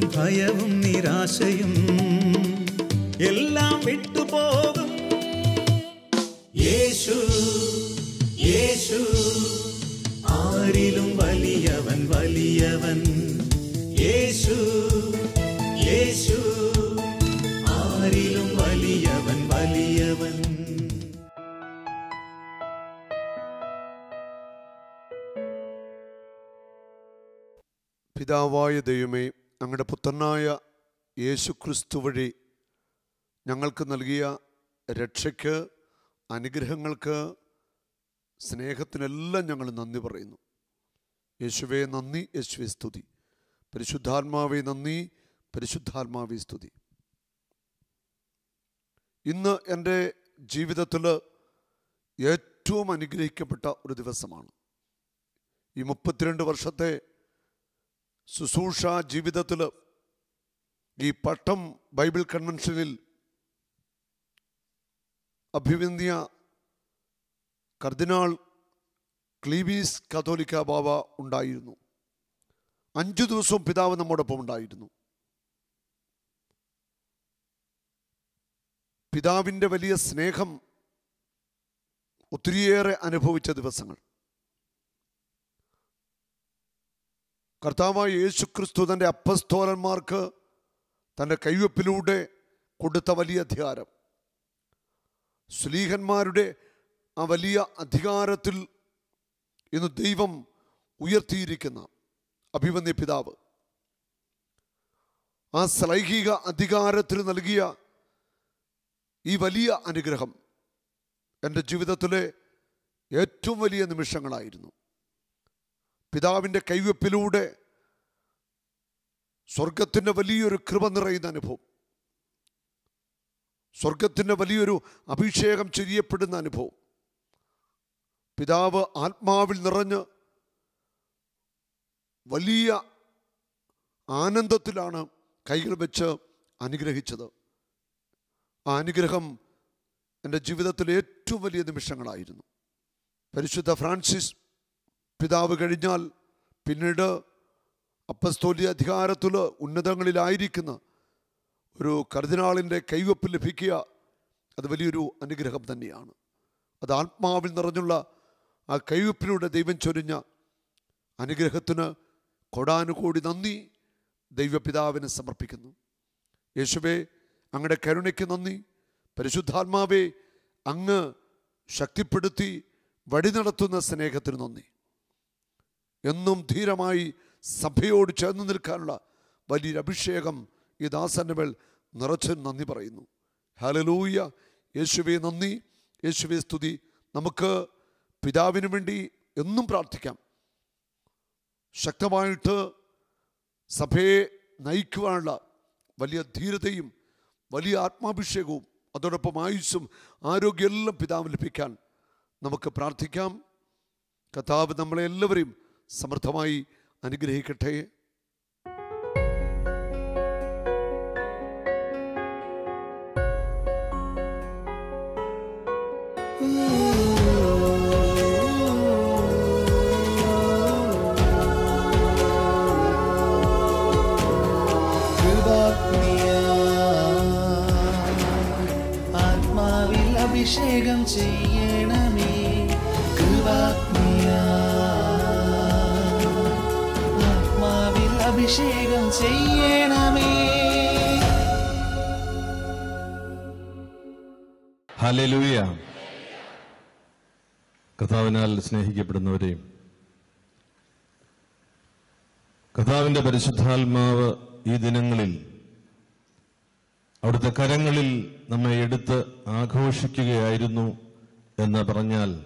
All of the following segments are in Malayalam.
ഭയവും നിരാശയും എല്ലാം വിട്ടുപോകും. യേശു യേശു ആരിലും വലിയവൻ വലിയവൻ. യേശു യേശു ആരിലും വലിയവൻ വലിയവൻ. പിതാവായ ദൈവമേ അങ്ങയുടെ പുത്രനായ യേശു ക്രിസ്തു വഴി ഞങ്ങൾക്ക് നൽകിയ രക്ഷയ്ക്ക് അനുഗ്രഹങ്ങൾക്ക് സ്നേഹത്തിനെല്ലാം ഞങ്ങൾ നന്ദി പറയുന്നു. യേശുവേ നന്ദി യേശുവെ സ്തുതി. പരിശുദ്ധാത്മാവെ നന്ദി പരിശുദ്ധാത്മാവെ സ്തുതി. ഇന്ന് എന്റെ ജീവിതത്തിൽ ഏറ്റവും അനുഗ്രഹിക്കപ്പെട്ട ഒരു ദിവസമാണ്. ഈ മുപ്പത്തിരണ്ട് വർഷത്തെ ശുശ്രൂഷ ജീവിതത്തിൽ ഈ പട്ടം ബൈബിൾ കൺവെൻഷനിൽ അഭിവന്യ കർദിനാൾ ക്ലീബീസ് കത്തോലിക്ക ബാബ ഉണ്ടായിരുന്നു. അഞ്ചു ദിവസവും പിതാവ് നമ്മോടൊപ്പം ഉണ്ടായിരുന്നു. പിതാവിന്റെ വലിയ സ്നേഹം ഒത്തിരിയേറെ അനുഭവിച്ച ദിവസങ്ങൾ. കർത്താവായ യേശു ക്രിസ്തു തന്റെ അപ്പസ്തോലന്മാർക്ക് തന്റെ കൈവപ്പിലൂടെ കൊടുത്ത വലിയ അധികാരം. സ്ലീഹന്മാരുടെ ആ വലിയ അധികാരത്തിൽ ഇന്ന് ദൈവം ഉയർത്തിയിരിക്കുന്ന അഭിമന്യ പിതാവ്. ആ സ്ലൈഹിക അധികാരത്തിൽ നൽകിയ ഈ വലിയ അനുഗ്രഹം എന്റെ ജീവിതത്തിലെ ഏറ്റവും വലിയ നിമിഷങ്ങളായിരുന്നു. പിതാവിന്റെ കൈവെപ്പിലൂടെ സ്വർഗത്തിന്റെ വലിയൊരു കൃപ നിറയുന്ന അനുഭവം. സ്വർഗത്തിന്റെ വലിയൊരു അഭിഷേകം ചെയ്യപ്പെടുന്ന അനുഭവം. പിതാവ് ആത്മാവിൽ നിറഞ്ഞ് വലിയ ആനന്ദത്തിലാണ് കൈകൾ വെച്ച് അനുഗ്രഹിച്ചത്. ആ അനുഗ്രഹം എന്റെ ജീവിതത്തിലെ ഏറ്റവും വലിയ നിമിഷങ്ങളായിരുന്നു. പരിശുദ്ധ ഫ്രാൻസിസ് പിതാവ് കഴിഞ്ഞാൽ പിന്നീട് അപ്പസ്തോലിയ അധികാരത്തിൽ ഉന്നതങ്ങളിലായിരിക്കുന്ന ഒരു കർദിനാളിന്റെ കൈവപ്പ് ലഭിക്കുക അത് വലിയൊരു അനുഗ്രഹം തന്നെയാണ്. അത് ആത്മാവിൽ നിറഞ്ഞുള്ള ആ കൈവപ്പിലൂടെ ദൈവം ചൊരിഞ്ഞ അനുഗ്രഹത്തിന് കൊടാനുകൂടി നന്ദി ദൈവപിതാവിനെ സമർപ്പിക്കുന്നു. യേശുവേ അങ്ങയുടെ കരുണയ്ക്ക് നന്ദി. പരിശുദ്ധാത്മാവെ അങ്ങ് ശക്തിപ്പെടുത്തി വഴി നടത്തുന്ന സ്നേഹത്തിന് നന്ദി. എന്നും ധീരമായി സഭയോട് ചേർന്ന് നിൽക്കാനുള്ള വലിയൊരു അഭിഷേകം ഈ ദാസന്റെ മേൽ നിറച്ച് നന്ദി പറയുന്നു. ഹലലൂയ യേശുവെ നന്ദി. യേശുവെ സ്തുതി. നമുക്ക് പിതാവിന് വേണ്ടി എന്നും പ്രാർത്ഥിക്കാം. ശക്തമായിട്ട് സഭയെ നയിക്കുവാനുള്ള വലിയ ധീരതയും വലിയ ആത്മാഭിഷേകവും അതോടൊപ്പം ആയുസ്സും ആരോഗ്യമെല്ലാം പിതാവ് ലഭിക്കാൻ നമുക്ക് പ്രാർത്ഥിക്കാം. കഥാവ് നമ്മളെ എല്ലാവരെയും സമൃദ്ധമായി അനുഗ്രഹിക്കട്ടെ. അഭിഷേകം ചെയ്യണമേ അഭിഷേകം ചെയ്യണമേ. ഹല്ലേലൂയ. കഥാവിനാൽ സ്നേഹിക്കപ്പെടുന്നവരെ. കർത്താവിന്റെ പരിശുദ്ധാത്മാവ് ഈ ദിനങ്ങളിൽ അവിടുത്തെ കരങ്ങളിൽ നമ്മെ എടുത്ത് ആഘോഷിക്കുകയായിരുന്നു എന്ന് പറഞ്ഞാൽ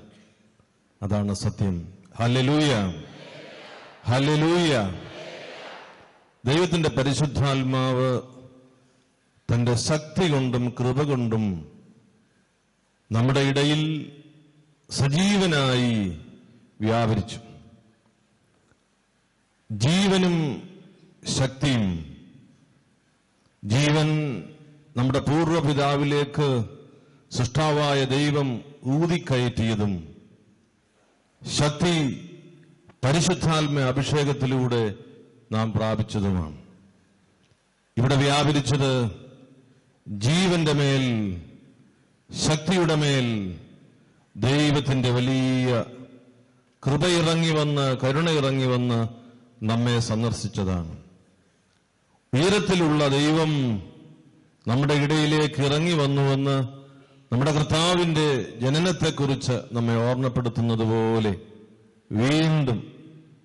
അതാണ് സത്യം. Hallelujah hallelujah. ദൈവത്തിന്റെ പരിശുദ്ധാത്മാവ് തന്റെ ശക്തി കൊണ്ടും കൃപ കൊണ്ടും നമ്മുടെ ഇടയിൽ സജീവനായി വ്യാപരിച്ചു. ജീവനും ശക്തിയും ജീവൻ നമ്മുടെ പൂർവപിതാവിലേക്ക് സൃഷ്ടാവായ ദൈവം ഊതിക്കയറ്റിയതും ശക്തി പരിശുദ്ധാത്മ അഭിഷേകത്തിലൂടെ നാം പ്രാപിച്ചതുമാണ്. ഇവിടെ വ്യാപരിച്ചത് ജീവന്റെ മേൽ ശക്തിയുടെ മേൽ ദൈവത്തിന്റെ വലിയ കൃപയിറങ്ങി വന്ന് കരുണയിറങ്ങി വന്ന് നമ്മെ സന്ദർശിച്ചതാണ്. ഉയരത്തിലുള്ള ദൈവം നമ്മുടെ ഇടയിലേക്ക് ഇറങ്ങി വന്നുവെന്ന് നമ്മുടെ കർത്താവിന്റെ ജനനത്തെക്കുറിച്ച് നമ്മെ ഓർമ്മപ്പെടുത്തുന്നത് പോലെ വീണ്ടും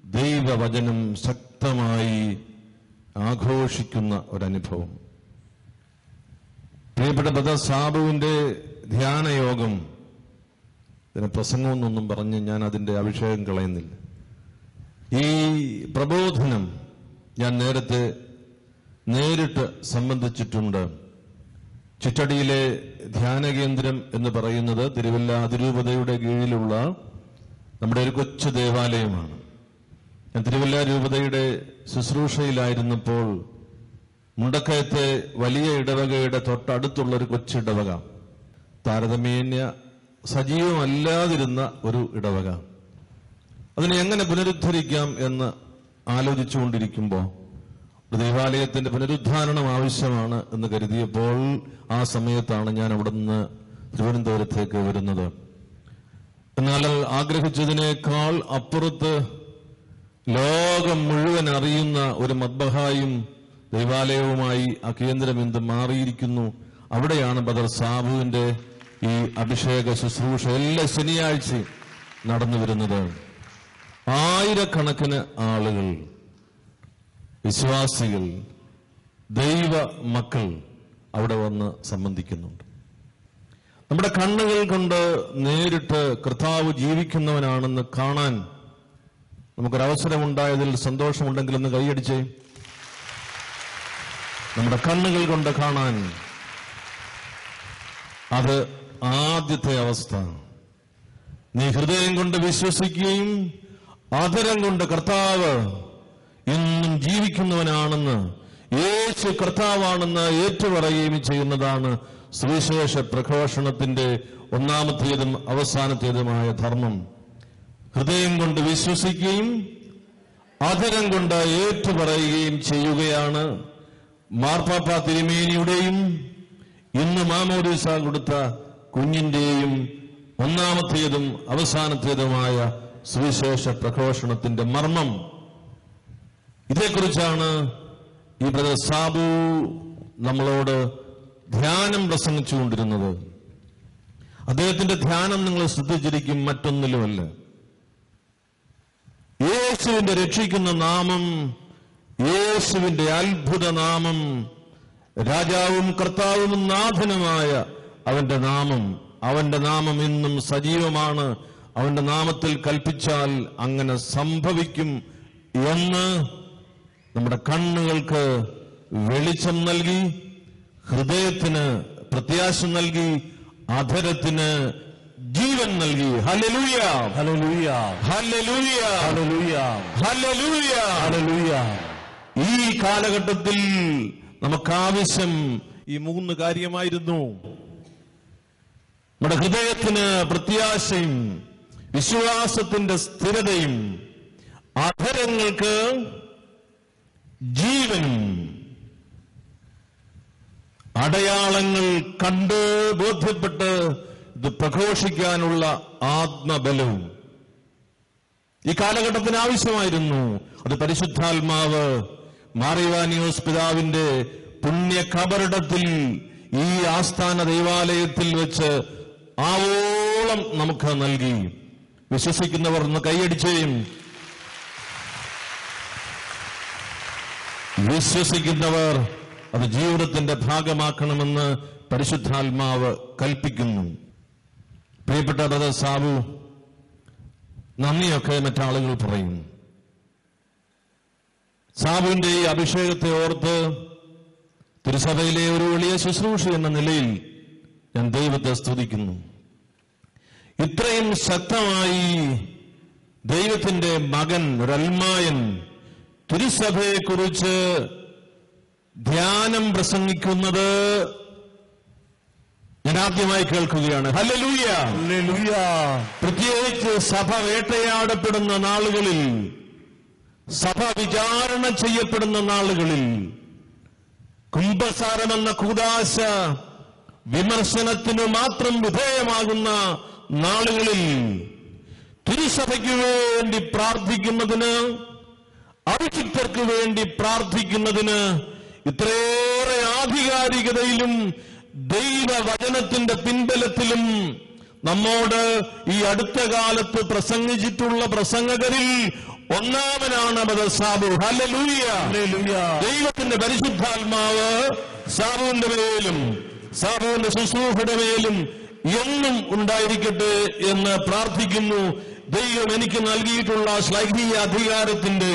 ദൈവവചനം ശക്തമായി ആഘോഷിക്കുന്ന ഒരനുഭവം. പ്രിയപ്പെട്ട ബദ സാബുവിന്റെ ധ്യാനയോഗം ഇതിന് പ്രസംഗമെന്നൊന്നും പറഞ്ഞ് ഞാൻ അതിന്റെ അഭിഷേകം കളയുന്നില്ല. ഈ പ്രബോധനം ഞാൻ നേരത്തെ നേരിട്ട് സംബന്ധിച്ചിട്ടുണ്ട്. ചിറ്റടിയിലെ ധ്യാന കേന്ദ്രം എന്ന് പറയുന്നത് തിരുവല്ല അതിരൂപതയുടെ കീഴിലുള്ള നമ്മുടെ ഒരു കൊച്ചു ദേവാലയമാണ്. തിരുവല്ല രൂപതയുടെ ശുശ്രൂഷയിലായിരുന്നപ്പോൾ മുണ്ടക്കയത്തെ വലിയ ഇടവകയുടെ തൊട്ടടുത്തുള്ള ഒരു കൊച്ചിടവക താരതമ്യേന സജീവമല്ലാതിരുന്ന ഒരു ഇടവക. അതിനെ എങ്ങനെ പുനരുദ്ധരിക്കാം എന്ന് ആലോചിച്ചുകൊണ്ടിരിക്കുമ്പോൾ ദേവാലയത്തിന്റെ പുനരുദ്ധാരണം ആവശ്യമാണ് എന്ന് കരുതിയപ്പോൾ ആ സമയത്താണ് ഞാൻ അവിടെ നിന്ന് തിരുവനന്തപുരത്തേക്ക് വരുന്നത്. എന്നാൽ ആഗ്രഹിച്ചതിനേക്കാൾ അപ്പുറത്ത് ലോകം മുഴുവൻ അറിയുന്ന ഒരു മദ്ബഹായും ദൈവാലയവുമായി ആ കേന്ദ്രം എന്ത് മാറിയിരിക്കുന്നു. അവിടെയാണ് ബദർ സാബുവിന്റെ ഈ അഭിഷേക ശുശ്രൂഷ എല്ലാ ശനിയാഴ്ചയും നടന്നു വരുന്നത്. ആയിരക്കണക്കിന് ആളുകൾ വിശ്വാസികൾ ദൈവ മക്കൾ അവിടെ വന്ന് സംബന്ധിക്കുന്നുണ്ട്. നമ്മുടെ കണ്ണുകൾ കൊണ്ട് നേരിട്ട് കർത്താവ് ജീവിക്കുന്നവനാണെന്ന് കാണാൻ നമുക്കൊരവസരമുണ്ടായതിൽ സന്തോഷമുണ്ടെങ്കിൽ ഒന്ന് കൈയടിച്ച് നമ്മുടെ കണ്ണുകൾ കൊണ്ട് കാണാൻ അത് ആദ്യത്തെ അവസ്ഥ. നീ ഹൃദയം കൊണ്ട് വിശ്വസിക്കുകയും ആദരം കൊണ്ട് കർത്താവ് ഇന്നും ജീവിക്കുന്നവനാണെന്ന് യേശു കർത്താവാണെന്ന് ഏറ്റുപറയുകയും ചെയ്യുന്നതാണ് സുവിശേഷ പ്രഘോഷണത്തിന്റെ ഒന്നാമത്തേതും അവസാനത്തേതുമായ ധർമ്മം. ഹൃദയം കൊണ്ട് വിശ്വസിക്കുകയും ആദരം കൊണ്ട് ഏറ്റുപറയുകയും ചെയ്യുകയാണ് മാർപ്പാപ്പ തിരുമേനിയുടെയും ഇന്ന് മാമോദീസ കൊടുത്ത കുഞ്ഞിന്റെയും ഒന്നാമത്തേതും അവസാനത്തേതുമായ സുവിശേഷ പ്രഘോഷണത്തിന്റെ മർമ്മം. ഇതേക്കുറിച്ചാണ് ഈ ബ്രദർ സാബു നമ്മളോട് ധ്യാനം പ്രസംഗിച്ചുകൊണ്ടിരുന്നത്. അദ്ദേഹത്തിന്റെ ധ്യാനം നിങ്ങൾ ശ്രദ്ധിച്ചിരിക്കും മറ്റൊന്നിലുമല്ല. യേശുവിന്റെ രക്ഷിക്കുന്ന നാമം യേശുവിന്റെ അത്ഭുത നാമം രാജാവും കർത്താവും നാഥനുമായ അവന്റെ നാമം. അവന്റെ നാമം ഇന്നും സജീവമാണ്. അവന്റെ നാമത്തിൽ കൽപ്പിച്ചാൽ അങ്ങനെ സംഭവിക്കും എന്ന് നമ്മുടെ കണ്ണുകൾക്ക് വെളിച്ചം നൽകി ഹൃദയത്തിന് പ്രത്യാശ നൽകി അധരത്തിന് ജീവൻ നൽകി. ഹലലൂയ ഹലലൂയ ഹലലൂയ ഹലലൂയ ഹലലൂയ ഹലലൂയ ഈ കാലഘട്ടത്തിൽ നമുക്കാവശ്യം ഈ മൂന്ന് കാര്യമായിരുന്നു. നമ്മുടെ ഹൃദയത്തിന് പ്രത്യാശയും വിശ്വാസത്തിന്റെ സ്ഥിരതയും അധരങ്ങൾക്ക് ജീവനും അടയാളങ്ങൾ കണ്ട് ബോധ്യപ്പെട്ട് ഇത് പ്രഘോഷിക്കാനുള്ള ആത്മബലവും. ഈ കാലഘട്ടത്തിന് ആവശ്യമായിരുന്നു. അത് പരിശുദ്ധാത്മാവ് മാറിവാനിയോസ് പിതാവിന്റെ പുണ്യ കബറിടത്തിൽ ഈ ആസ്ഥാന ദൈവാലയത്തിൽ വെച്ച് ആവോളം നമുക്ക് നൽകി. വിശ്വസിക്കുന്നവർ ഒന്ന് കൈയടിച്ചേയും. വിശ്വസിക്കുന്നവർ അത് ജീവിതത്തിന്റെ ഭാഗമാക്കണമെന്ന് പരിശുദ്ധാത്മാവ് കൽപ്പിക്കുന്നു. പ്രിയപ്പെട്ട ബ്രദർ സാബു നന്ദിയൊക്കെ മറ്റാളുകൾ പറയും. സാബുവിന്റെ ഈ അഭിഷേകത്തെ ഓർത്ത് തിരുസഭയിലെ ഒരു വലിയ ശുശ്രൂഷ എന്ന നിലയിൽ ഞാൻ ദൈവത്തെ സ്തുതിക്കുന്നു. ഇത്രയും ശക്തമായി ദൈവത്തിന്റെ മകൻ ഒരൽമായൻ തിരുസഭയെക്കുറിച്ച് ധ്യാനം പ്രസംഗിക്കുന്നത് ഞാൻ ആദ്യമായി കേൾക്കുകയാണ്. Hallelujah hallelujah. പ്രത്യേകിച്ച് സഭ വേട്ടയാടപ്പെടുന്ന നാളുകളിൽ സഭ വിചാരണ ചെയ്യപ്പെടുന്ന നാളുകളിൽ കുംഭസാരമെന്ന കൂതാശ വിമർശനത്തിനു മാത്രം വിധേയമാകുന്ന നാളുകളിൽ തിരുസഭയ്ക്ക് വേണ്ടി പ്രാർത്ഥിക്കുന്നതിന് അഭിഷിക്തർക്ക് വേണ്ടി പ്രാർത്ഥിക്കുന്നതിന് ഇത്രയേറെ ആധികാരികതയിലും ദൈവവചനത്തിന്റെ പിൻബലത്തിലും നമ്മോട് ഈ അടുത്ത കാലത്ത് പ്രസംഗിച്ചിട്ടുള്ള പ്രസംഗകരിൽ ഒന്നാമനാണ് ബദർ സാബു. ഹല്ലേലൂയ. ഹല്ലേലൂയ. ദൈവത്തിന്റെ പരിശുദ്ധാത്മാവ് സാബുവിന്റെ മേലും സാബുവിന്റെ ശുശ്രൂഷയുടെ മേലും എന്നും ഉണ്ടായിരിക്കട്ടെ എന്ന് പ്രാർത്ഥിക്കുന്നു. ദൈവം എനിക്ക് നൽകിയിട്ടുള്ള സ്ലൈഹീയ അധികാരത്തിന്റെ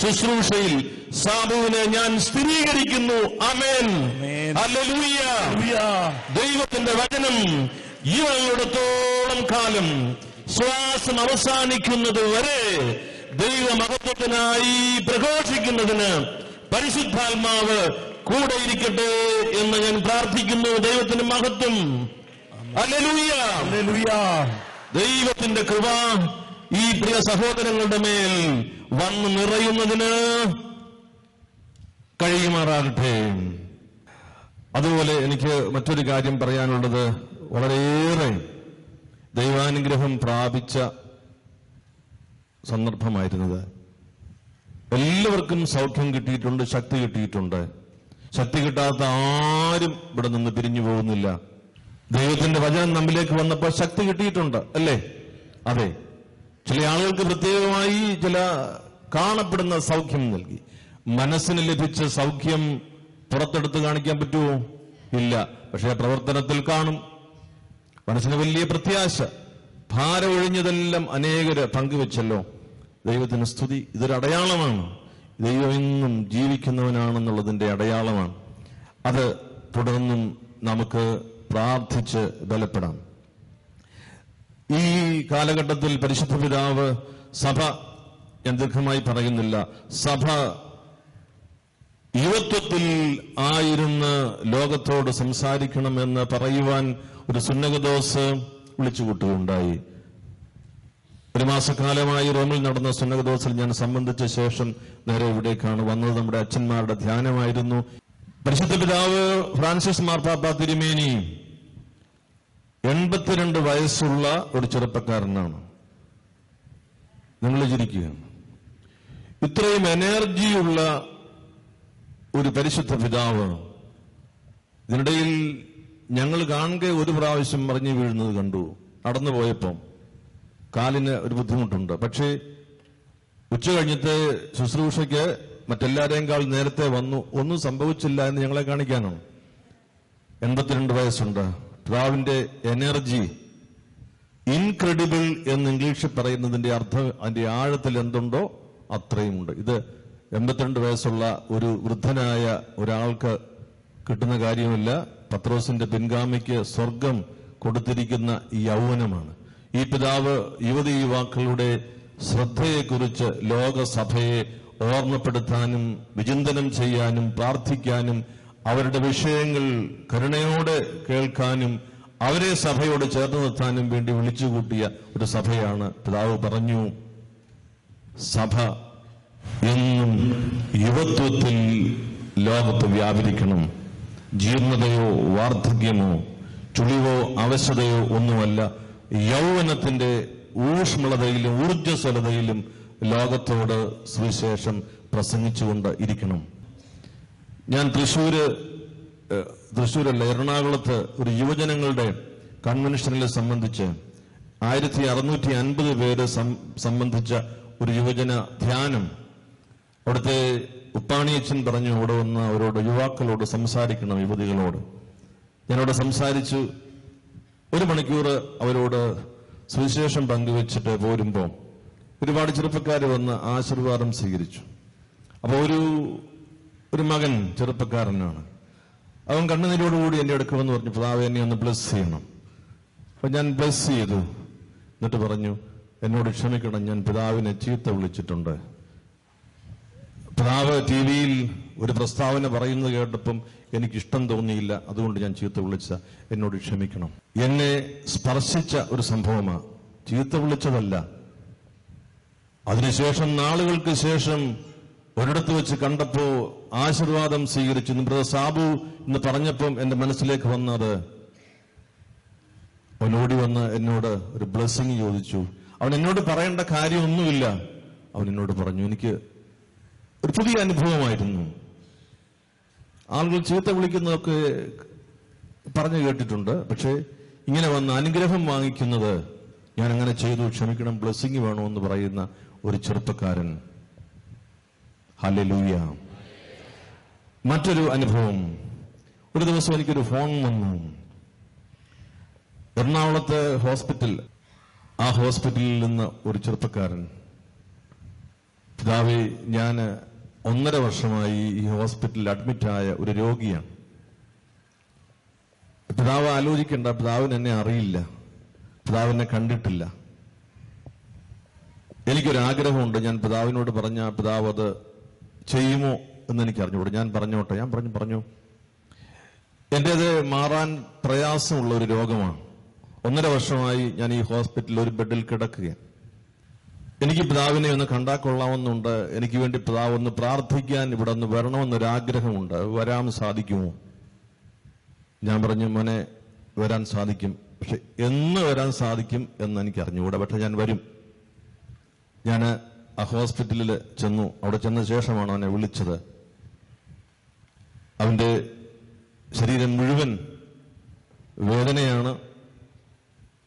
ശുശ്രൂഷയിൽ സാബുവിനെ ഞാൻ സ്ഥിരീകരിക്കുന്നു. അമേൻ ദൈവത്തിന്റെ വചനം ജീവനുള്ളിടത്തോളം കാലം ശ്വാസം അവസാനിക്കുന്നത് വരെ ദൈവമഹത്വത്തിനായി പ്രഘോഷിക്കുന്നതിന് പരിശുദ്ധാത്മാവ് കൂടെ ഇരിക്കട്ടെ എന്ന് ഞാൻ പ്രാർത്ഥിക്കുന്നു ദൈവത്തിന്റെ മഹത്വം. ഹല്ലേലൂയ. ദൈവത്തിന്റെ കൃപ ഈ പ്രിയ സഹോദരങ്ങളുടെ മേൽ വന്ന് നിറയുന്നതിന് കഴിയുമാറാകട്ടെ. അതുപോലെ എനിക്ക് മറ്റൊരു കാര്യം പറയാനുള്ളത് വളരെയേറെ ദൈവാനുഗ്രഹം പ്രാപിച്ച സന്ദർഭമായിരുന്നത്. എല്ലാവർക്കും സൗഖ്യം കിട്ടിയിട്ടുണ്ട് ശക്തി കിട്ടിയിട്ടുണ്ട്. ശക്തി കിട്ടാത്ത ആരും ഇവിടെ നിന്ന് പിരിഞ്ഞു പോകുന്നില്ല. ദൈവത്തിന്റെ വചനം നമ്മിലേക്ക് വന്നപ്പോൾ ശക്തി കിട്ടിയിട്ടുണ്ട് അല്ലേ? അതെ. ചില ആളുകൾക്ക് പ്രത്യേകമായി ചില കാണപ്പെടുന്ന സൗഖ്യം നൽകി. മനസ്സിന് ലഭിച്ച സൗഖ്യം പുറത്തെടുത്ത് കാണിക്കാൻ പറ്റുമോ? ഇല്ല. പക്ഷേ പ്രവർത്തനത്തിൽ കാണും. മനസ്സിന് വലിയ പ്രത്യാശ. ഭാരം ഒഴിഞ്ഞതെല്ലാം അനേകര് പങ്കുവെച്ചല്ലോ. ദൈവത്തിന് സ്തുതി. ഇതൊരു അടയാളമാണ്. ദൈവം എന്നും ജീവിക്കുന്നവനാണെന്നുള്ളതിന്റെ അടയാളമാണ്. അത് തുടർന്നും നമുക്ക് പ്രാർത്ഥിച്ച് ബലപ്പെടാം. ഈ കാലഘട്ടത്തിൽ പരിശുദ്ധ പിതാവ് സഭ ഞാൻ ദീർഘമായി പറയുന്നില്ല. സഭ യുവത്വത്തിൽ ആയിരുന്ന് ലോകത്തോട് സംസാരിക്കണമെന്ന് പറയുവാൻ ഒരു സുന്നകദോസ് വിളിച്ചുകൂട്ടുകയുണ്ടായി. ഒരു മാസക്കാലമായി റോമിൽ നടന്ന സുന്നകദോസിൽ ഞാൻ സംബന്ധിച്ച ശേഷം നേരെ ഇവിടേക്കാണ് വന്നത്. നമ്മുടെ അച്ഛന്മാരുടെ ധ്യാനമായിരുന്നു. പരിശുദ്ധ പിതാവ് ഫ്രാൻസിസ് മാർപ്പാപ്പ തിരുമേനി എൺപത്തിരണ്ട് വയസ്സുള്ള ഒരു ചെറുപ്പക്കാരനാണ്. നിങ്ങൾ ചിരിക്കുക ഇത്രയും എനർജിയുള്ള ഒരു പരിശുദ്ധ പിതാവ് ഇതിനിടയിൽ ഞങ്ങൾ കാണുക ഒരു പ്രാവശ്യം മറിഞ്ഞു വീഴുന്നത് കണ്ടു. നടന്നു പോയപ്പം കാലിന് ഒരു ബുദ്ധിമുട്ടുണ്ട്. പക്ഷേ ഉച്ച കഴിഞ്ഞിട്ട് ശുശ്രൂഷയ്ക്ക് മറ്റെല്ലാരെയും നേരത്തെ വന്നു. ഒന്നും സംഭവിച്ചില്ല എന്ന് ഞങ്ങളെ കാണിക്കാനോ? എൺപത്തിരണ്ട് വയസ്സുണ്ട്. പിതാവിന്റെ എനർജി ഇൻക്രെഡിബിൾ എന്ന് ഇംഗ്ലീഷിൽ പറയുന്നതിന്റെ അർത്ഥം അതിന്റെ ആഴത്തിൽ എന്തുണ്ടോ അത്രയുമുണ്ട്. ഇത് എൺപത്തിരണ്ട് വയസ്സുള്ള ഒരു വൃദ്ധനായ ഒരാൾക്ക് കിട്ടുന്ന കാര്യമില്ല പത്രോസിന്റെ പിൻഗാമിക്ക് സ്വർഗം കൊടുത്തിരിക്കുന്ന യൗവനമാണ്. ഈ പിതാവ് യുവതി യുവാക്കളുടെ ശ്രദ്ധയെക്കുറിച്ച് ലോകസഭയെ ഓർമ്മപ്പെടുത്താനും വിചിന്തനം ചെയ്യാനും പ്രാർത്ഥിക്കാനും അവരുടെ വിഷയങ്ങൾ കരുണയോടെ കേൾക്കാനും അവരെ സഭയോട് ചേർന്ന് നിർത്താനും വേണ്ടി വിളിച്ചുകൂട്ടിയ ഒരു സഭയാണ് പിതാവ് പറഞ്ഞു. സഭ എന്നും യുവത്വത്തിൽ ലോകത്ത് വ്യാപരിക്കണം. ജീർണതയോ വാർദ്ധക്യമോ ചുളിവോ അവശതയോ ഒന്നുമല്ല. യൗവനത്തിന്റെ ഊഷ്മളതയിലും ഊർജസ്വലതയിലും ലോകത്തോട് സുവിശേഷം പ്രസംഗിച്ചുകൊണ്ട് ഇരിക്കണം. ഞാൻ തൃശ്ശൂര് തൃശ്ശൂരല്ല എറണാകുളത്ത് ഒരു യുവജനങ്ങളുടെ കൺവെൻഷനിൽ സംബന്ധിച്ച് ആയിരത്തി അറുന്നൂറ്റി അൻപത് പേര് സംബന്ധിച്ച ഒരു യുവജന ധ്യാനം. അവിടുത്തെ ഉപ്പാണിയച്ചൻ പറഞ്ഞു അവിടെ വന്ന് അവരോട് യുവാക്കളോട് സംസാരിക്കണം യുവതികളോട്. ഞാനവിടെ സംസാരിച്ചു. ഒരു മണിക്കൂർ അവരോട് സുവിശേഷം പങ്കുവച്ചിട്ട് പോരുമ്പോൾ ഒരുപാട് ചെറുപ്പക്കാർ വന്ന് ആശീർവാദം സ്വീകരിച്ചു. അപ്പോൾ ഒരു ഒരു മകൻ ചെറുപ്പക്കാരനാണ്. അവൻ കണ്ണുനീരോടുകൂടി എന്റെ അടുക്ക വന്ന് പറഞ്ഞു പിതാവ് എന്നെ ഒന്ന് ബ്ലസ് ചെയ്യണം. അപ്പൊ ഞാൻ ബ്ലസ് ചെയ്തു. എന്നിട്ട് പറഞ്ഞു എന്നോട് ക്ഷമിക്കണം ഞാൻ പിതാവിനെ ചീത്ത വിളിച്ചിട്ടുണ്ട്. പിതാവ് ടി വിയിൽ ഒരു പ്രസ്താവന പറയുന്നത് കേട്ടപ്പം എനിക്ക് ഇഷ്ടം തോന്നിയില്ല. അതുകൊണ്ട് ഞാൻ ചീത്ത വിളിച്ച എന്നോട് ക്ഷമിക്കണം. എന്നെ സ്പർശിച്ച ഒരു സംഭവമാണ് ചീത്ത വിളിച്ചതല്ല. അതിനുശേഷം നാളുകൾക്ക് ശേഷം ഒരിടത്ത് വെച്ച് കണ്ടപ്പോ ആശീർവാദം സ്വീകരിച്ചു. ബ്രദർ സാബു എന്ന് പറഞ്ഞപ്പം എന്റെ മനസ്സിലേക്ക് വന്നത് അവൻ ഓടി വന്ന് എന്നോട് ഒരു ബ്ലെസ്സിങ് ചോദിച്ചു. അവൻ എന്നോട് പറയേണ്ട കാര്യമൊന്നുമില്ല. അവൻ എന്നോട് പറഞ്ഞു എനിക്ക് ഒരു പുതിയ അനുഭവമായിരുന്നു. ആളുകൾ ചീത്ത വിളിക്കുന്നതൊക്കെ പറഞ്ഞു കേട്ടിട്ടുണ്ട്. പക്ഷേ ഇങ്ങനെ വന്ന് അനുഗ്രഹം വാങ്ങിക്കുന്നത് ഞാൻ അങ്ങനെ ചെയ്തു. ക്ഷമിക്കണം ബ്ലെസ്സിങ് വേണമെന്ന് പറയുന്ന ഒരു ചെറുപ്പക്കാരൻ. ഹലലൂയ മറ്റൊരു അനുഭവം. ഒരു ദിവസം എനിക്കൊരു ഫോൺ വന്നു. എറണാകുളത്ത് ഹോസ്പിറ്റൽ ആ ഹോസ്പിറ്റലിൽ നിന്ന് ഒരു ചെറുപ്പക്കാരൻ. പിതാവേ ഞാൻ ഒന്നര വർഷമായി ഈ ഹോസ്പിറ്റലിൽ അഡ്മിറ്റായ ഒരു രോഗിയാണ്. പിതാവ് ആലോചിക്കേണ്ട പിതാവിന് എന്നെ അറിയില്ല. പിതാവിനെ കണ്ടിട്ടില്ല. എനിക്കൊരു ആഗ്രഹമുണ്ട് ഞാൻ പിതാവിനോട് പറഞ്ഞ പിതാവ് അത് ചെയ്യുമോ എന്ന് എനിക്ക് അറിഞ്ഞുകൂടെ ഞാൻ പറഞ്ഞോട്ടെ. ഞാൻ പറഞ്ഞു പറഞ്ഞു. എന്റേത് മാറാൻ പ്രയാസമുള്ള ഒരു രോഗമാണ്. ഒന്നര വർഷമായി ഞാൻ ഈ ഹോസ്പിറ്റലിൽ ഒരു ബെഡിൽ കിടക്കുകയാണ്. എനിക്ക് പിതാവിനെ ഒന്ന് കണ്ടാൽ കൊള്ളാമെന്നുണ്ട്. എനിക്ക് വേണ്ടി പിതാവ് ഒന്ന് പ്രാർത്ഥിക്കാൻ ഇവിടെ ഒന്ന് വരണമെന്നൊരാഗ്രഹമുണ്ട്. വരാൻ സാധിക്കുമോ? ഞാൻ പറഞ്ഞു മോനെ വരാൻ സാധിക്കും. പക്ഷെ എന്ന് വരാൻ സാധിക്കും എന്ന് എനിക്ക് അറിഞ്ഞുകൂടാ പക്ഷെ ഞാൻ വരും. ഞാൻ ആ ഹോസ്പിറ്റലിൽ ചെന്നു. അവിടെ ചെന്ന ശേഷമാണ് അവനെ വിളിച്ചത്. അവന്റെ ശരീരം മുഴുവൻ വേദനയാണ്.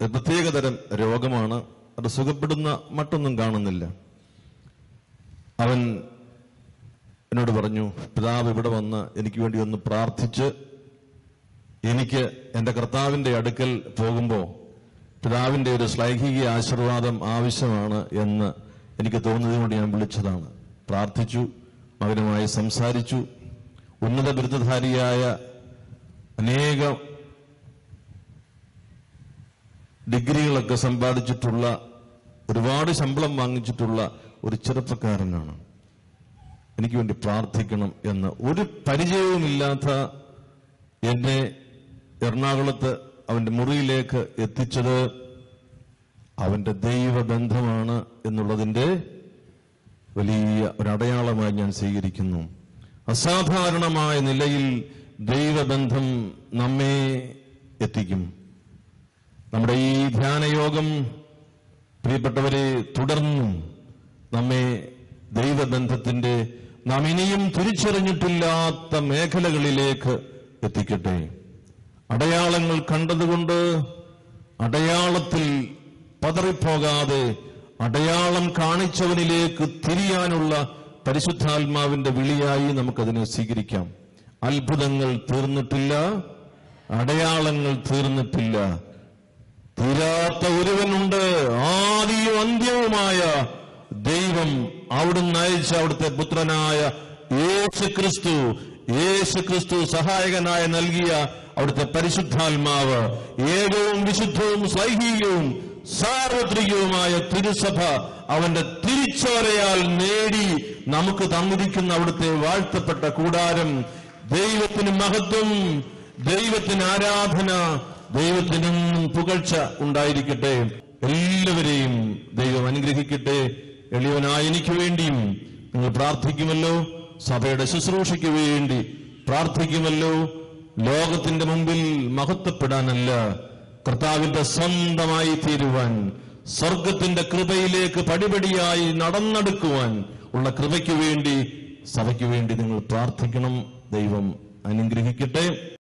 പ്രത്യേക പ്രത്യേകതരം രോഗമാണ്. അത് സുഖപ്പെടുന്ന മറ്റൊന്നും കാണുന്നില്ല. അവൻ എന്നോട് പറഞ്ഞു പിതാവ് ഇവിടെ വന്ന് എനിക്ക് വേണ്ടി ഒന്ന് പ്രാർത്ഥിച്ച് എനിക്ക് എന്റെ കർത്താവിന്റെ അടുക്കൽ പോകുമ്പോൾ പിതാവിന്റെ ഒരു ശ്ലൈഹിക ആശീർവാദം ആവശ്യമാണ് എന്ന് എനിക്ക് തോന്നിയതുകൊണ്ട് ഞാൻ വിളിച്ചതാണ്. പ്രാർത്ഥിച്ചു മകനുമായി സംസാരിച്ചു. ഉന്നത ബിരുദധാരിയായ അനേകം ഡിഗ്രികളൊക്കെ സമ്പാദിച്ചിട്ടുള്ള ഒരുപാട് ശമ്പളം വാങ്ങിച്ചിട്ടുള്ള ഒരു ചെറുപ്പക്കാരനാണ്. എനിക്ക് വേണ്ടി പ്രാർത്ഥിക്കണം എന്ന്. ഒരു പരിചയവുമില്ലാത്ത എന്നെ എറണാകുളത്ത് അവന്റെ മുറിയിലേക്ക് എത്തിച്ചത് അവന്റെ ദൈവബന്ധമാണ് എന്നുള്ളതിന്റെ വലിയ ഒരടയാളമായി ഞാൻ സ്വീകരിക്കുന്നു. അസാധാരണമായ നിലയിൽ ദൈവബന്ധം നമ്മെ എത്തിക്കും. നമ്മുടെ ഈ ധ്യാനയോഗം പ്രിയപ്പെട്ടവരെ തുടർന്നും നമ്മെ ദൈവബന്ധത്തിന്റെ നാം ഇനിയും തിരിച്ചറിഞ്ഞിട്ടില്ലാത്ത മേഖലകളിലേക്ക് എത്തിക്കട്ടെ. അടയാളങ്ങൾ കണ്ടതുകൊണ്ട് അടയാളത്തിൽ പതറിപ്പോകാതെ അടയാളം കാണിച്ചവനിലേക്ക് തിരിയാനുള്ള പരിശുദ്ധാത്മാവിന്റെ വിളിയായി നമുക്കതിനെ സ്വീകരിക്കാം. അത്ഭുതങ്ങൾ തീർന്നിട്ടില്ല അടയാളങ്ങൾ തീർന്നിട്ടില്ല. തീരാത്ത ഒരുവനുണ്ട്. ആദിയും അന്ത്യവുമായ ദൈവം അവിടുന്ന് അയച്ച അവിടുത്തെ പുത്രനായ യേശു ക്രിസ്തു യേശു ക്രിസ്തു സഹായകനായ നൽകിയ അവിടുത്തെ പരിശുദ്ധാത്മാവ്. ഏകവും വിശുദ്ധവും സ്വൈഹികവും സാർവത്രികവുമായ തിരുസഭ അവന്റെ തിരിച്ചോരയാൽ നേടി നമുക്ക് തന്നിരിക്കുന്ന അവിടുത്തെ വാഴ്ത്തപ്പെട്ട കൂടാരം ദൈവത്തിന് മഹത്വം ദൈവത്തിന് ആരാധന ദൈവത്തിനും പുകഴ്ച ഉണ്ടായിരിക്കട്ടെ. എല്ലാവരെയും ദൈവം അനുഗ്രഹിക്കട്ടെ. എളിയവനായ എനിക്ക് വേണ്ടിയും നിങ്ങൾ പ്രാർത്ഥിക്കുമല്ലോ. സഭയുടെ ശുശ്രൂഷയ്ക്ക് വേണ്ടി പ്രാർത്ഥിക്കുമല്ലോ. ലോകത്തിന്റെ മുമ്പിൽ മഹത്വപ്പെടാനല്ല കർത്താവിന്റെ സ്വന്തമായി തീരുവാൻ സ്വർഗത്തിന്റെ കൃപയിലേക്ക് പടിപടിയായി നടന്നെടുക്കുവാൻ ഉള്ള കൃപയ്ക്ക് വേണ്ടി സഭയ്ക്ക് വേണ്ടി നിങ്ങൾ പ്രാർത്ഥിക്കണം. ദൈവം അനുഗ്രഹിക്കട്ടെ.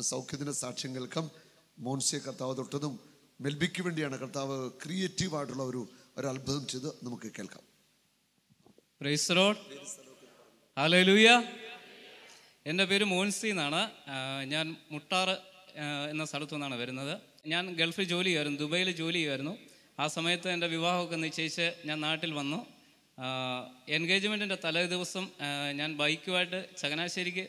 സൗഖ്യത്തിന്റെ സാക്ഷ്യം കേൾക്കാം. മോൻസിയ കർത്താവ് തൊട്ടതും മെൽബിക്ക് വേണ്ടിയാണ് കർത്താവ് ക്രിയേറ്റീവ് ആയിട്ടുള്ള ഒരു ഒരു അത്ഭുതം ചെയ്ത് നമുക്ക് കേൾക്കാം. പ്രൈസ് എന്റെ പേര് മോൻസി എന്നാണ്. ഞാൻ മുട്ടാറ് എന്ന സ്ഥലത്തു നിന്നാണ് വരുന്നത്. ഞാൻ ഗൾഫിൽ ജോലി ചെയ്യുമായിരുന്നു ദുബൈയിൽ ജോലി ചെയ്യുമായിരുന്നു. ആ സമയത്ത് എന്റെ വിവാഹമൊക്കെ നിശ്ചയിച്ച് ഞാൻ നാട്ടിൽ വന്നു. എൻഗേജ്മെന്റിന്റെ തലേ ദിവസം ഞാൻ ബൈക്കുമായിട്ട് ചങ്ങനാശ്ശേരിക്ക്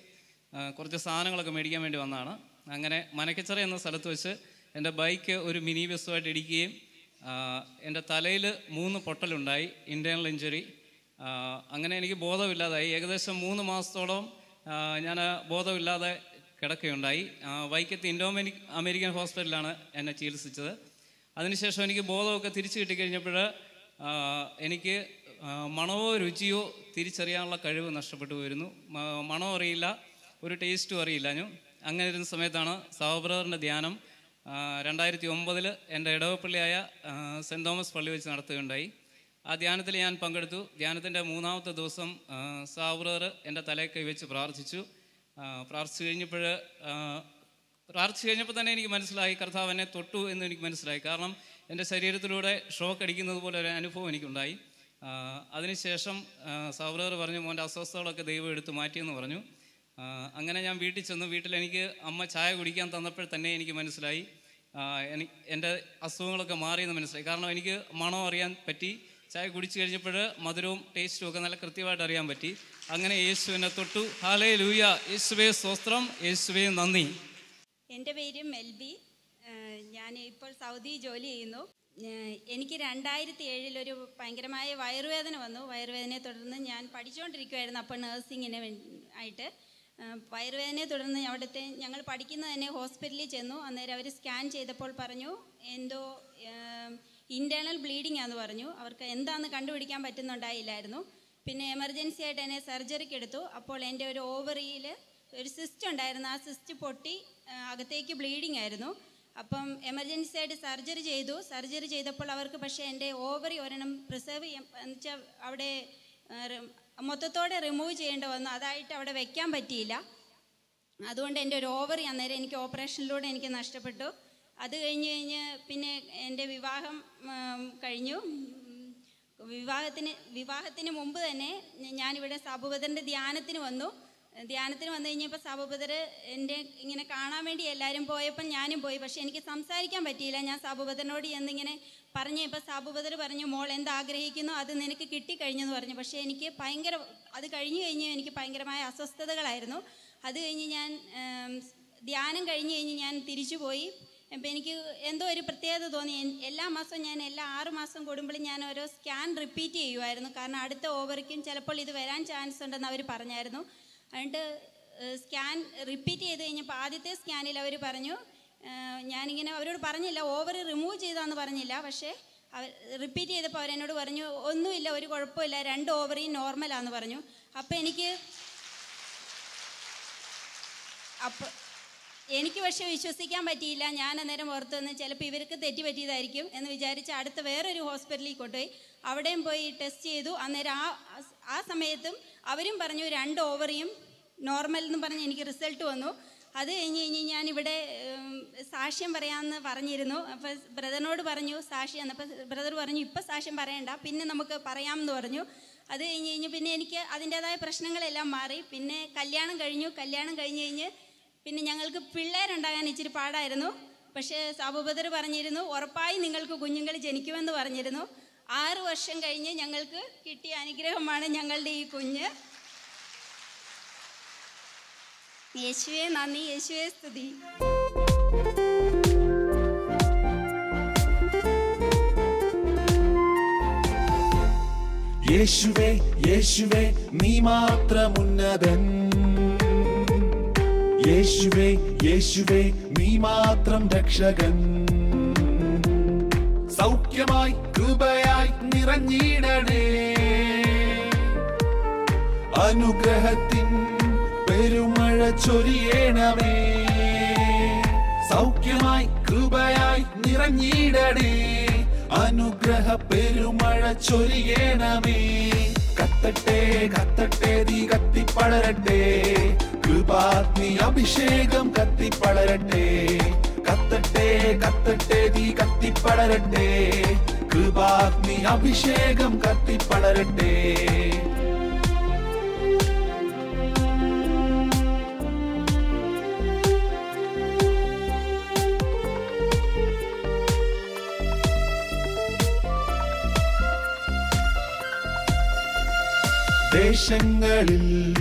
കുറച്ച് സാധനങ്ങളൊക്കെ മേടിക്കാൻ വേണ്ടി വന്നതാണ്. അങ്ങനെ മനക്കച്ചറ എന്ന സ്ഥലത്ത് വെച്ച് എന്റെ ബൈക്ക് ഒരു മിനി ബസ്സുമായിട്ട് ഇടിക്കുകയും എന്റെ തലയിൽ മൂന്ന് പൊട്ടലുണ്ടായി ഇന്റേണൽ ഇഞ്ചുറി അങ്ങനെ എനിക്ക് ബോധമില്ലാതായി. ഏകദേശം മൂന്ന് മാസത്തോളം ഞാൻ ബോധമില്ലാതെ കിടക്കുകയുണ്ടായി. വൈക്കത്ത് ഇൻഡോ അമേരിക്കൻ ഹോസ്പിറ്റലിലാണ് എന്നെ ചികിത്സിച്ചത്. അതിനുശേഷം എനിക്ക് ബോധമൊക്കെ തിരിച്ചു കിട്ടിക്കഴിഞ്ഞപ്പോൾ എനിക്ക് മണമോ രുചിയോ തിരിച്ചറിയാനുള്ള കഴിവ് നഷ്ടപ്പെട്ടു പോയിരുന്നു. മ- മണമോ അറിയില്ല ഒരു ടേസ്റ്റും അറിയില്ല ഞാൻ അങ്ങനെ ഇരുന്ന സമയത്താണ് സഹബ്രദറിന്റെ ധ്യാനം രണ്ടായിരത്തി ഒമ്പതിൽ എന്റെ ഇടവപ്പള്ളിയായ സെന്റ് തോമസ് പള്ളി വെച്ച് നടത്തുകയുണ്ടായി. ആ ധ്യാനത്തിൽ ഞാൻ പങ്കെടുത്തു. ധ്യാനത്തിന്റെ മൂന്നാമത്തെ ദിവസം സാവറർ എന്റെ തലയിൽ കൈവച്ച് പ്രാർത്ഥിച്ചു. പ്രാർത്ഥിച്ചു കഴിഞ്ഞപ്പോൾ പ്രാർത്ഥിച്ചു കഴിഞ്ഞപ്പോൾ തന്നെ എനിക്ക് മനസ്സിലായി കർത്താവ് എന്നെ തൊട്ടു എന്ന് എനിക്ക് മനസ്സിലായി. കാരണം എന്റെ ശരീരത്തിലൂടെ ഷോക്ക് അടിക്കുന്നത് പോലെ ഒരു അനുഭവം എനിക്കുണ്ടായി. അതിനുശേഷം സൗരവർ പറഞ്ഞു മോന്റെ അസ്വസ്ഥതകളൊക്കെ ദൈവം എടുത്ത് മാറ്റിയെന്ന് പറഞ്ഞു. അങ്ങനെ ഞാൻ വീട്ടിൽ ചെന്നു. വീട്ടിൽ എനിക്ക് അമ്മ ചായ കുടിക്കാൻ തന്നപ്പോൾ തന്നെ എനിക്ക് മനസ്സിലായി. എനിക്ക് എന്റെ അസുഖങ്ങളൊക്കെ മാറിയെന്ന് മനസ്സിലായി. കാരണം എനിക്ക് മണം അറിയാൻ പറ്റി. ചായ കുടിച്ചു കഴിഞ്ഞപ്പോൾ മധുരവും ടേസ്റ്റും ഒക്കെ നല്ല കൃത്യമായിട്ട് അറിയാൻ പറ്റി. അങ്ങനെ യേശുവിനെ തൊട്ടു. ഹാലേ ലൂയ യേശുവേ സ്വസ്ത്രം യേശുവേ നന്ദി. എന്റെ പേര് മെൽബി. ഞാൻ ഇപ്പോൾ സൗദി ജോലി ചെയ്യുന്നു. എനിക്ക് രണ്ടായിരത്തി ഏഴിലൊരു ഭയങ്കരമായ വയറുവേദന വന്നു. വയറുവേദനയെ തുടർന്ന് ഞാൻ പഠിച്ചുകൊണ്ടിരിക്കുമായിരുന്നു അപ്പോൾ നേഴ്സിങ്ങിന് ആയിട്ട്. വയറുവേദനയെ തുടർന്ന് അവിടുത്തെ ഞങ്ങൾ പഠിക്കുന്ന തന്നെ ഹോസ്പിറ്റലിൽ ചെന്നു. അന്നേരം അവർ സ്കാൻ ചെയ്തപ്പോൾ പറഞ്ഞു എന്തോ ഇന്റേർണൽ ബ്ലീഡിംഗ് ആണെന്ന് പറഞ്ഞു. അവർക്ക് എന്താണെന്ന് കണ്ടുപിടിക്കാൻ പറ്റുന്നുണ്ടായില്ലായിരുന്നു. പിന്നെ എമർജൻസി ആയിട്ട് എന്നെ സർജറിക്ക് എടുത്തു. അപ്പോൾ എന്റെ ഒരു ഓവറിയിൽ ഒരു സിസ്റ്റ് ഉണ്ടായിരുന്നു. ആ സിസ്റ്റ് പൊട്ടി അകത്തേക്ക് ബ്ലീഡിംഗ് ആയിരുന്നു. അപ്പം എമർജൻസി ആയിട്ട് സർജറി ചെയ്തു. സർജറി ചെയ്തപ്പോൾ അവർക്ക് പക്ഷേ എന്റെ ഓവറി ഒരെണ്ണം പ്രിസർവ് ചെയ്യാൻ എന്നുവെച്ചാൽ അവിടെ മൊത്തത്തോടെ റിമൂവ് ചെയ്യേണ്ടി വന്നു. അതായിട്ട് അവിടെ വെക്കാൻ പറ്റിയില്ല. അതുകൊണ്ട് എന്റെ ഒരു ഓവറി അന്നേരം എനിക്ക് ഓപ്പറേഷനിലൂടെ എനിക്ക് നഷ്ടപ്പെട്ടു. അത് കഴിഞ്ഞ് കഴിഞ്ഞ് പിന്നെ എന്റെ വിവാഹം കഴിഞ്ഞു. വിവാഹത്തിന് വിവാഹത്തിന് മുമ്പ് തന്നെ ഞാനിവിടെ സാബുബദറിന്റെ ധ്യാനത്തിന് വന്നു. ധ്യാനത്തിന് വന്നു കഴിഞ്ഞപ്പോൾ സാബുബദർ എന്റെ ഇങ്ങനെ കാണാൻ വേണ്ടി എല്ലാവരും പോയപ്പം ഞാനും പോയി. പക്ഷേ എനിക്ക് സംസാരിക്കാൻ പറ്റിയില്ല. ഞാൻ സാബുബദറിനോട് എന്നിങ്ങനെ പറഞ്ഞു പറഞ്ഞപ്പോൾ സാബുബദർ പറഞ്ഞു മോൾ എന്താഗ്രഹിക്കുന്നു? അത് നിനക്ക് കിട്ടിക്കഴിഞ്ഞെന്ന് പറഞ്ഞു. പക്ഷേ എനിക്ക് ഭയങ്കര അത് കഴിഞ്ഞു കഴിഞ്ഞ് എനിക്ക് ഭയങ്കരമായ അസ്വസ്ഥതകളായിരുന്നു. അത് കഴിഞ്ഞ് ഞാൻ ധ്യാനം കഴിഞ്ഞ് കഴിഞ്ഞ് ഞാൻ തിരിച്ചു പോയി അപ്പം എനിക്ക് എന്തോ ഒരു പ്രത്യേകത തോന്നി. എല്ലാ മാസവും ഞാൻ എല്ലാ ആറ് മാസം കൂടുമ്പോഴും ഞാൻ ഓരോ സ്കാൻ റിപ്പീറ്റ് ചെയ്യുമായിരുന്നു കാരണം അടുത്ത ഓവറിക്കും ചിലപ്പോൾ ഇത് വരാൻ ചാൻസ് ഉണ്ടെന്ന് അവർ പറഞ്ഞായിരുന്നു. അതുകൊണ്ട് സ്കാൻ റിപ്പീറ്റ് ചെയ്ത് കഴിഞ്ഞപ്പോൾ ആദ്യത്തെ സ്കാനിൽ അവർ പറഞ്ഞു ഞാനിങ്ങനെ അവരോട് പറഞ്ഞില്ല ഓവർ റിമൂവ് ചെയ്താന്ന് പറഞ്ഞില്ല. പക്ഷേ അവർ റിപ്പീറ്റ് ചെയ്തപ്പോൾ അവരെന്നോട് പറഞ്ഞു ഒന്നുമില്ല ഒരു കുഴപ്പമില്ല രണ്ട് ഓവറിയും നോർമലാന്ന് പറഞ്ഞു. അപ്പോൾ എനിക്ക് അപ്പോൾ എനിക്ക് പക്ഷെ വിശ്വസിക്കാൻ പറ്റിയില്ല. ഞാൻ അന്നേരം ഓർത്തുനിന്ന് ചിലപ്പോൾ ഇവർക്ക് തെറ്റി പറ്റിയതായിരിക്കും എന്ന് വിചാരിച്ച് അടുത്ത വേറൊരു ഹോസ്പിറ്റലിൽ കൊണ്ടുപോയി. അവിടെയും പോയി ടെസ്റ്റ് ചെയ്തു. അന്നേരം ആ ആ സമയത്തും അവരും പറഞ്ഞു രണ്ട് ഓവറിയും നോർമൽ എന്ന് പറഞ്ഞ് എനിക്ക് റിസൾട്ട് വന്നു. അത് കഴിഞ്ഞ് കഴിഞ്ഞ് ഉം, സാക്ഷ്യം പറയാമെന്ന് പറഞ്ഞിരുന്നു. അപ്പോൾ ബ്രദറിനോട് പറഞ്ഞു സാക്ഷ്യം അപ്പോൾ ബ്രദർ പറഞ്ഞു ഇപ്പം സാക്ഷ്യം പറയണ്ട. പിന്നെ നമുക്ക് പറയാമെന്ന് പറഞ്ഞു. അത് കഴിഞ്ഞ് കഴിഞ്ഞ് പിന്നെ എനിക്ക് അതിന്റേതായ പ്രശ്നങ്ങളെല്ലാം മാറി. പിന്നെ കല്യാണം കഴിഞ്ഞു. കല്യാണം കഴിഞ്ഞ് കഴിഞ്ഞ് പിന്നെ ഞങ്ങൾക്ക് പിള്ളേരുണ്ടാകാൻ ഇച്ചിരി പാടായിരുന്നു. പക്ഷേ സാബുബദർ പറഞ്ഞിരുന്നു ഉറപ്പായി നിങ്ങൾക്ക് കുഞ്ഞുങ്ങൾ ജനിക്കുമെന്ന് പറഞ്ഞിരുന്നു. ആറ് വർഷം കഴിഞ്ഞ് ഞങ്ങൾക്ക് കിട്ടിയ അനുഗ്രഹമാണ് ഞങ്ങളുടെ ഈ കുഞ്ഞ്. യേശുവേ നന്ദി. യേശുവേ സ്തുതി. യേശുവേ യേശുവേ നീ മാത്രം ഉന്നതൻ. യേശുവേ യേശുവേ നീ മാത്രം രക്ഷകൻ. സൗഖ്യമായി കൃപയായി നിറഞ്ഞിടണേ. അനുഗ്രഹത്തിൻ പെരുമഴ ചൊരിയണമേ. സൗഖ്യമായി കൃപയായി നിറഞ്ഞിടണേ. അനുഗ്രഹ പെരുമഴ ചൊരിയണമേ. കത്തട്ടെ കത്തട്ടെ തീ കത്തിപ്പടരട്ടെ കൃപാഗ്നി അഭിഷേകം കത്തിപ്പളരട്ടെ കത്തട്ടെ കത്തട്ടെ തീ കത്തിപ്പളരട്ടെ കൃപാഗ്നി അഭിഷേകം കത്തിപ്പളരട്ടെ ദേശങ്ങളിൽ